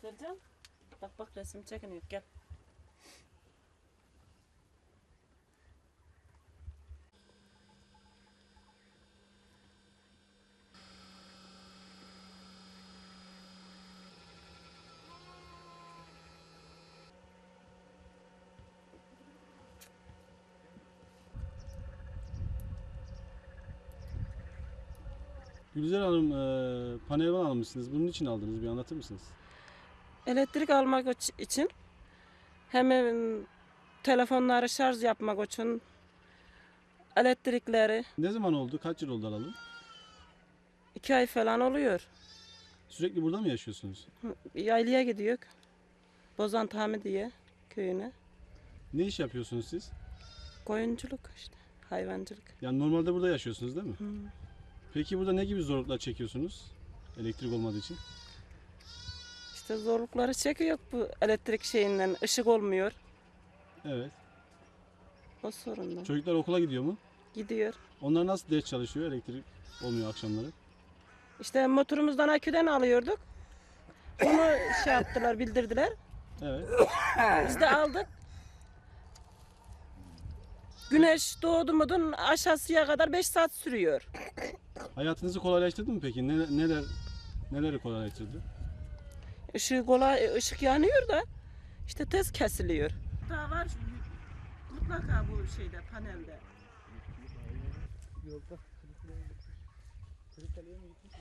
Tell, tell. Bak bak resim çekin yükken. Gülizar Hanım e, panel van almışsınız. Bunun için aldınız. Bir anlatır mısınız? Elektrik almak iç- için hem em, telefonları şarj yapmak için elektrikleri Ne zaman oldu? Kaç yıl oldu alalı? iki ay falan oluyor. Sürekli burada mı yaşıyorsunuz? Yaylaya gidiyor. Bozan Tami diye köyüne. Ne iş yapıyorsunuz siz? Koyunculuk işte. Hayvancılık. Yani normalde burada yaşıyorsunuz değil mi? Hı. Peki burada ne gibi zorluklar çekiyorsunuz? Elektrik olmadığı için. İşte zorlukları çekiyor bu elektrik şeyinden. ışık olmuyor. Evet. O sorundan. Çocuklar okula gidiyor mu? Gidiyor. Onlar nasıl ders çalışıyor? Elektrik olmuyor akşamları. İşte motorumuzdan aküden alıyorduk. Onu şey yaptılar, bildirdiler. Evet. Biz de aldık. Güneş doğdu mudun aşağısıya kadar 5 saat sürüyor. Hayatınızı kolaylaştırdı mı peki? Ne, neler neleri kolaylaştırdı? Işık kolay, ışık yanıyor da işte tez kesiliyor. Daha var mutlaka bu şeyde panelde. Yolda mi gitmiş?